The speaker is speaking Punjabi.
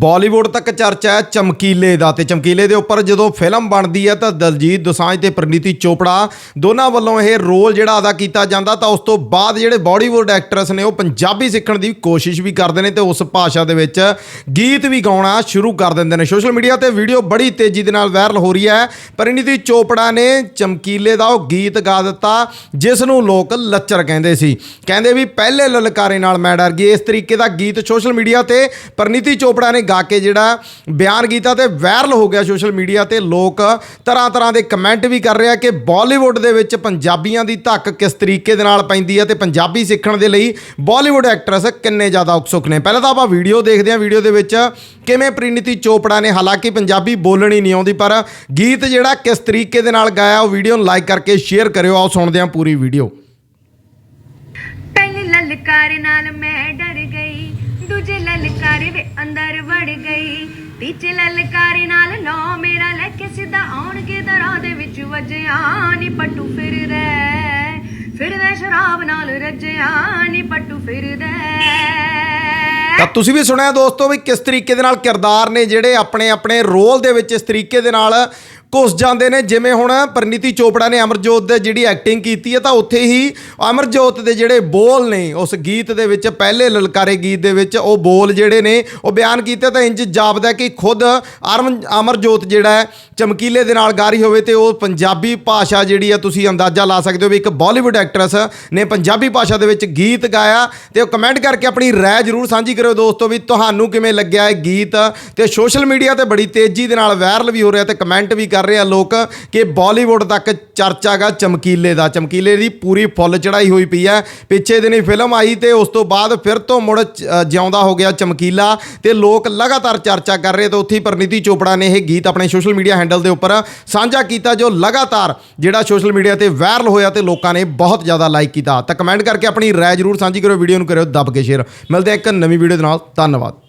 ਬਾਲੀਵੁੱਡ ਤੱਕ ਚਰਚਾ ਹੈ ਚਮਕੀਲੇ ਦਾ ਤੇ ਚਮਕੀਲੇ ਦੇ ਉੱਪਰ ਜਦੋਂ ਫਿਲਮ ਬਣਦੀ ਹੈ ਤਾਂ ਦਲਜੀਤ ਦੋਸਾਂਝ ਤੇ ਪ੍ਰਨੀਤੀ ਚੋਪੜਾ ਦੋਨਾਂ ਵੱਲੋਂ ਇਹ ਰੋਲ ਜਿਹੜਾ ਅਦਾ ਕੀਤਾ ਜਾਂਦਾ ਤਾਂ ਉਸ ਤੋਂ ਬਾਅਦ ਜਿਹੜੇ ਬਾਲੀਵੁੱਡ ਐਕਟਰਸ ਨੇ ਉਹ ਪੰਜਾਬੀ ਸਿੱਖਣ ਦੀ ਕੋਸ਼ਿਸ਼ ਵੀ ਕਰਦੇ ਨੇ ਤੇ ਉਸ ਭਾਸ਼ਾ ਦੇ ਵਿੱਚ ਗੀਤ ਵੀ ਗਾਉਣਾ ਸ਼ੁਰੂ ਕਰ ਦਿੰਦੇ ਨੇ। ਸੋਸ਼ਲ ਮੀਡੀਆ ਤੇ ਵੀਡੀਓ ਬੜੀ ਤੇਜ਼ੀ ਦੇ ਨਾਲ ਵਾਇਰਲ ਹੋ ਰਹੀ ਹੈ। ਪ੍ਰਨੀਤੀ ਚੋਪੜਾ ਨੇ ਚਮਕੀਲੇ ਦਾ ਉਹ ਗੀਤ ਗਾ ਦਿੱਤਾ, ਜਿਸ ਨੂੰ ਲੋਕ ਲੱਚਰ ਕਹਿੰਦੇ ਸੀ। ਕਹਿੰਦੇ ਵੀ ਪਹਿਲੇ ਲਲਕਾਰੇ ਨਾਲ ਮੈਂ ਡਰ ਗਈ। ਇਸ ਤਰੀਕੇ ਦਾ ਗੀਤ ਸੋਸ਼ਲ ਮੀਡੀਆ ਤੇ ਪ੍ਰਨੀਤੀ ਚੋਪੜਾ ਨੇ ਗਾ ਕੇ ਜਿਹੜਾ ਬਿਆਨ ਕੀਤਾ ਤੇ ਵਾਇਰਲ ਹੋ ਗਿਆ ਸੋਸ਼ਲ ਮੀਡੀਆ ਤੇ ਲੋਕ ਤਰ੍ਹਾਂ ਤਰ੍ਹਾਂ ਦੇ ਕਮੈਂਟ ਵੀ ਕਰ ਰਹੇ ਆ ਕਿ ਬਾਲੀਵੁੱਡ ਦੇ ਵਿੱਚ ਪੰਜਾਬੀਆਂ ਦੀ ਧੱਕ ਕਿਸ ਤਰੀਕੇ ਦੇ ਨਾਲ ਪੈਂਦੀ ਹੈ ਤੇ ਪੰਜਾਬੀ ਸਿੱਖਣ ਦੇ ਲਈ ਬਾਲੀਵੁੱਡ ਐਕਟਰਸ ਕਿੰਨੇ ਜ਼ਿਆਦਾ ਉਤਸੁਕ ਨੇ। ਪਹਿਲਾਂ ਤਾਂ ਆਪਾਂ ਵੀਡੀਓ ਦੇਖਦੇ ਹਾਂ। ਵੀਡੀਓ ਦੇ ਵਿੱਚ ਕਿਵੇਂ ਪ੍ਰੀਨਿਤੀ ਚੋਪੜਾ ਨੇ, ਹਾਲਾਂਕਿ ਪੰਜਾਬੀ ਬੋਲਣੀ ਨਹੀਂ ਆਉਂਦੀ, ਪਰ ਗੀਤ ਜਿਹੜਾ ਕਿਸ ਤਰੀਕੇ ਦੇ ਨਾਲ ਗਾਇਆ, ਉਹ ਵੀਡੀਓ ਨੂੰ ਲਾਈਕ ਕਰਕੇ ਸ਼ੇਅਰ ਕਰਿਓ। ਆਓ ਸੁਣਦੇ ਹਾਂ ਪੂਰੀ ਵੀਡੀਓ ਪਹਿਲੇ ਲਲਕਾਰ ਨਾਲ ਮੈਂ ਡਰ ਗਈ। ਦੂਜੇ ਲਲਕਾਰ ਵੇ ਅੰਦਰ ਵੜ ਗਈ। ਤੀਜੇ ਲਲਕਾਰ ਨਾਲ ਲੋ ਮੇਰਾ ਲੈ ਕੇ ਸਿੱਧਾ ਆਉਣਗੇ ਦਰਾਂ ਦੇ ਵਿੱਚ ਵੱਜਿਆ ਨੀ ਪੱਟੂ ਫਿਰਦਾ ਫਿਰਦਾ ਸ਼ਰਾਬ ਨਾਲ ਰੱਜਿਆ ਨੀ ਪੱਟੂ ਫਿਰਦਾ ਤਾਂ ਤੁਸੀਂ ਵੀ ਸੁਣਿਆ ਦੋਸਤੋ ਵੀ ਕਿਸ ਤਰੀਕੇ ਦੇ ਨਾਲ ਕਿਰਦਾਰ ਨੇ ਜਿਹੜੇ ਆਪਣੇ ਆਪਣੇ ਰੋਲ ਦੇ ਵਿੱਚ ਇਸ ਤਰੀਕੇ ਦੇ ਨਾਲ ਘੁਸ ਜਾਂਦੇ ਨੇ। ਜਿਵੇਂ ਹੁਣ ਪਰਨੀਤੀ ਚੋਪੜਾ ਨੇ ਅਮਰਜੋਤ ਦੇ ਜਿਹੜੀ ਐਕਟਿੰਗ ਕੀਤੀ ਹੈ, ਤਾਂ ਉੱਥੇ ਹੀ ਅਮਰਜੋਤ ਦੇ ਜਿਹੜੇ ਬੋਲ ਨੇ, ਉਸ ਗੀਤ ਦੇ ਵਿੱਚ, ਪਹਿਲੇ ਲਲਕਾਰੇ ਗੀਤ ਦੇ ਵਿੱਚ, ਉਹ ਬੋਲ ਜਿਹੜੇ ਨੇ, ਉਹ ਬਿਆਨ ਕੀਤੇ ਤਾਂ ਇੰਜ ਜਾਪਦਾ ਕਿ ਖੁਦ ਅਰਮ, ਅਮਰਜੋਤ ਜਿਹੜਾ ਚਮਕੀਲੇ ਦੇ ਨਾਲ ਗਾ ਰਹੀ ਹੋਵੇ ਤੇ ਉਹ ਪੰਜਾਬੀ ਭਾਸ਼ਾ ਜਿਹੜੀ ਆ ਤੁਸੀਂ ਅੰਦਾਜ਼ਾ ਲਾ ਸਕਦੇ ਹੋ ਵੀ ਇੱਕ ਬਾਲੀਵੁੱਡ ਐਕਟਰੈਸ ਨੇ ਪੰਜਾਬੀ ਭਾਸ਼ਾ ਦੇ ਵਿੱਚ ਗੀਤ ਗਾਇਆ ਤੇ ਉਹ ਕਮੈਂਟ ਕਰਕੇ ਆਪਣੀ ਰਾਏ ਜ਼ਰੂਰ ਸਾਂਝੀ ਕਰਿਓ ਦੋਸਤੋ ਵੀ ਤੁਹਾਨੂੰ ਕਿਵੇਂ ਲੱਗਿਆ ਇਹ ਗੀਤ ਤੇ ਸੋਸ਼ਲ ਮੀਡੀਆ ਤੇ ਬੜੀ ਤੇਜ਼ੀ ਦੇ ਨਾਲ ਵਾਇਰਲ ਵੀ ਹੋ ਰਿਹਾ ਤੇ ਕਮੈਂਟ ਵੀ ਕਰ ਰਹੇ ਆ ਲੋਕ ਕਿ ਬਾਲੀਵੁੱਡ ਤੱਕ ਚਰਚਾ ਗਾ ਚਮਕੀਲੇ ਦਾ। ਚਮਕੀਲੇ ਦੀ ਪੂਰੀ ਫੁੱਲ ਚੜਾਈ ਹੋਈ ਪਈ ਹੈ। ਪਿੱਛੇ ਦਿਨੀ ਫਿਲਮ ਆਈ ਤੇ ਉਸ ਤੋਂ ਬਾਅਦ ਫਿਰ ਤੋਂ ਮੁੜ ਜਿਉਂਦਾ ਹੋ ਗਿਆ ਚਮਕੀਲਾ ਤੇ ਲੋਕ ਲਗਾਤਾਰ ਚਰਚਾ ਕਰ ਰਹੇ ਤੇ ਉੱਥੇ ਹੀ ਪ੍ਰਨੀਤੀ ਚੋਪੜਾ ਨੇ ਇਹ ਗੀਤ ਆਪਣੇ ਸੋਸ਼ਲ ਮੀਡੀਆ ਹੈਂਡਲ ਦੇ ਉੱਪਰ ਸਾਂਝਾ ਕੀਤਾ ਜੋ ਲਗਾਤਾਰ ਜਿਹੜਾ ਸੋਸ਼ਲ ਮੀਡੀਆ ਤੇ ਵਾਇਰਲ ਹੋਇਆ ਤੇ ਲੋਕਾਂ ਨੇ ਬਹੁਤ ਜ਼ਿਆਦਾ ਲਾਈਕ ਕੀਤਾ। ਤਾਂ ਕਮੈਂਟ ਕਰਕੇ ਆਪਣੀ ਰਾਏ ਜ਼ਰੂਰ ਸਾਂਝੀ ਕਰਿਓ, ਵੀਡੀਓ ਨੂੰ ਕਰਿਓ, ਦੱਬ ਕੇ ਸ਼ੇਅਰ ਮਿਲਦੇ ਹਾਂ ਇੱਕ ਨਵੀਂ ਵੀਡੀਓ ਦੇ ਨਾਲ। ਧੰਨਵਾਦ।